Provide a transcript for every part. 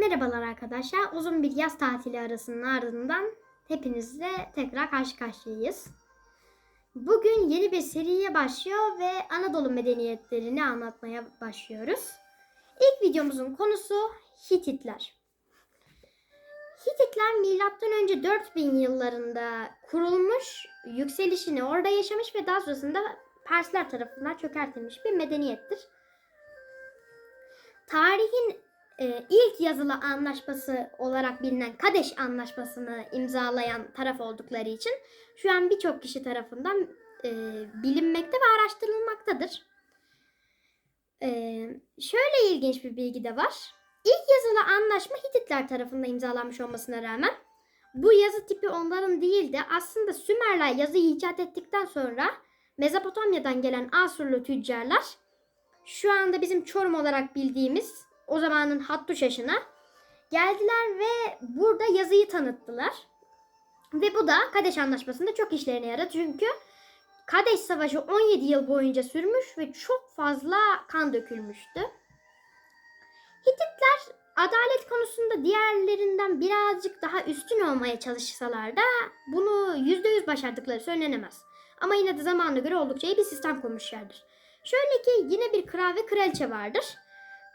Merhabalar arkadaşlar. Uzun bir yaz tatili arasının ardından hepinizle tekrar karşı karşıyayız. Bugün yeni bir seriye başlıyor ve Anadolu medeniyetlerini anlatmaya başlıyoruz. İlk videomuzun konusu Hititler. Hititler milattan önce 4000 yıllarında kurulmuş, yükselişini orada yaşamış ve daha sonrasında Persler tarafından çökertilmiş bir medeniyettir. Tarihin e, ilk yazılı anlaşması olarak bilinen Kadeş Anlaşması'nı imzalayan taraf oldukları için şu an birçok kişi tarafından e, bilinmekte ve araştırılmaktadır. E, şöyle ilginç bir bilgi de var. İlk yazılı anlaşma Hititler tarafından imzalanmış olmasına rağmen bu yazı tipi onların değil de aslında Sümerler yazıyı icat ettikten sonra Mezopotamya'dan gelen Asurlu tüccarlar şu anda bizim Çorum olarak bildiğimiz o zamanın Hattuşaşı'na geldiler ve burada yazıyı tanıttılar. Ve bu da Kadeş Anlaşması'nda çok işlerine yaradı. Çünkü Kadeş Savaşı 17 yıl boyunca sürmüş ve çok fazla kan dökülmüştü. Hititler adalet konusunda diğerlerinden birazcık daha üstün olmaya çalışsalar da bunu %100 başardıkları söylenemez. Ama yine de zamanına göre oldukça iyi bir sistem kurmuşlardır. Şöyle ki yine bir kral ve kraliçe vardır.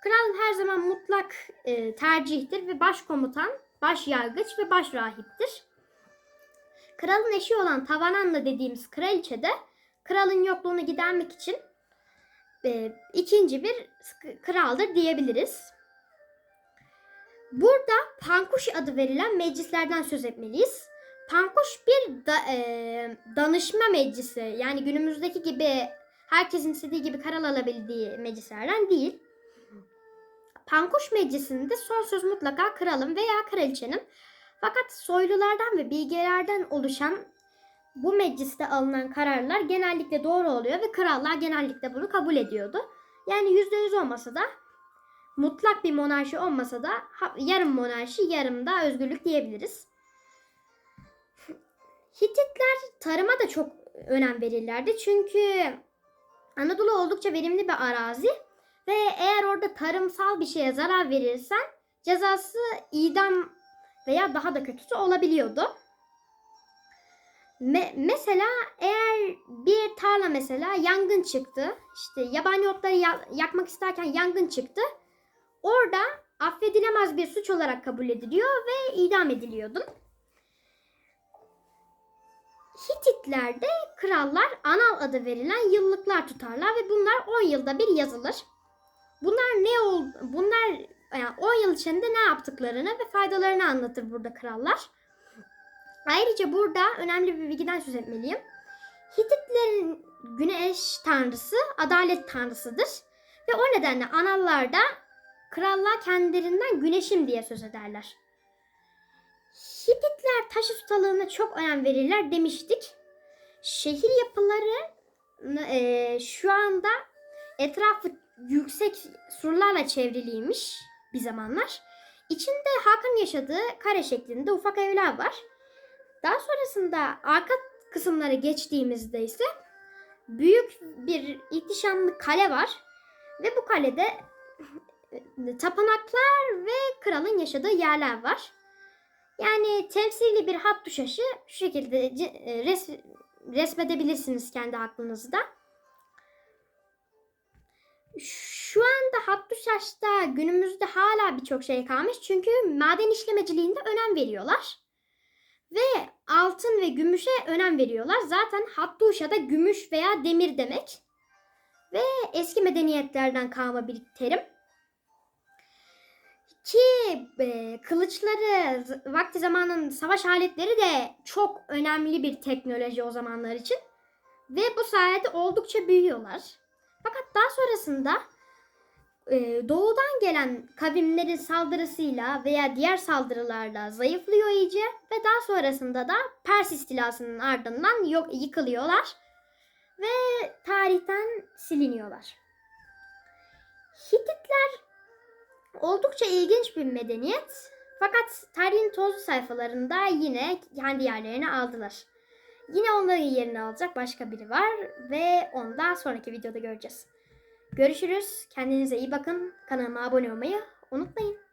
Kral her zaman mutlak e, tercihtir ve başkomutan, baş yargıç ve baş rahiptir. Kralın eşi olan Tavananlı dediğimiz kraliçe de kralın yokluğunu gidermek için e, ikinci bir kraldır diyebiliriz. Burada Pankuş adı verilen meclislerden söz etmeliyiz. Pankuş bir da, e, danışma meclisi yani günümüzdeki gibi herkesin istediği gibi karar alabildiği meclislerden değil. Pankuş meclisinde son söz mutlaka kralın veya kraliçenin. Fakat soylulardan ve bilgelerden oluşan bu mecliste alınan kararlar genellikle doğru oluyor ve krallar genellikle bunu kabul ediyordu. Yani %100 olmasa da mutlak bir monarşi olmasa da yarım monarşi yarım da özgürlük diyebiliriz. Hititler tarıma da çok önem verirlerdi. Çünkü Anadolu oldukça verimli bir arazi ve eğer orada tarımsal bir şeye zarar verirsen cezası idam veya daha da kötüsü olabiliyordu. Me- mesela eğer bir tarla mesela yangın çıktı, işte yabani otları ya- yakmak isterken yangın çıktı, orada affedilemez bir suç olarak kabul ediliyor ve idam ediliyordun. Hititlerde krallar anal adı verilen yıllıklar tutarlar ve bunlar 10 yılda bir yazılır. Bunlar ne ol bunlar yani 10 yıl içinde ne yaptıklarını ve faydalarını anlatır burada krallar. Ayrıca burada önemli bir bilgiden söz etmeliyim. Hititlerin güneş tanrısı adalet tanrısıdır. Ve o nedenle anallarda krallar kendilerinden güneşim diye söz ederler. Hititler taş ustalığına çok önem verirler demiştik. Şehir yapıları e, şu anda etrafı yüksek surlarla çevriliymiş bir zamanlar. İçinde halkın yaşadığı kare şeklinde ufak evler var. Daha sonrasında arka kısımları geçtiğimizde ise büyük bir ihtişamlı kale var. Ve bu kalede tapınaklar ve kralın yaşadığı yerler var. Yani temsili bir hat düşaşı şu şekilde res, resmedebilirsiniz kendi aklınızda. Şu anda Hattuşaş'ta günümüzde hala birçok şey kalmış. Çünkü maden işlemeciliğinde önem veriyorlar. Ve altın ve gümüşe önem veriyorlar. Zaten Hattuşa'da gümüş veya demir demek. Ve eski medeniyetlerden kalma bir terim. Ki e, kılıçları, vakti zamanın savaş aletleri de çok önemli bir teknoloji o zamanlar için. Ve bu sayede oldukça büyüyorlar. Fakat daha sonrasında e, doğudan gelen kavimlerin saldırısıyla veya diğer saldırılarla zayıflıyor iyice ve daha sonrasında da Pers istilasının ardından yok yıkılıyorlar ve tarihten siliniyorlar. Hititler oldukça ilginç bir medeniyet fakat tarihin tozlu sayfalarında yine kendi yerlerini aldılar. Yine onların yerini alacak başka biri var ve onu da sonraki videoda göreceğiz. Görüşürüz. Kendinize iyi bakın. Kanalıma abone olmayı unutmayın.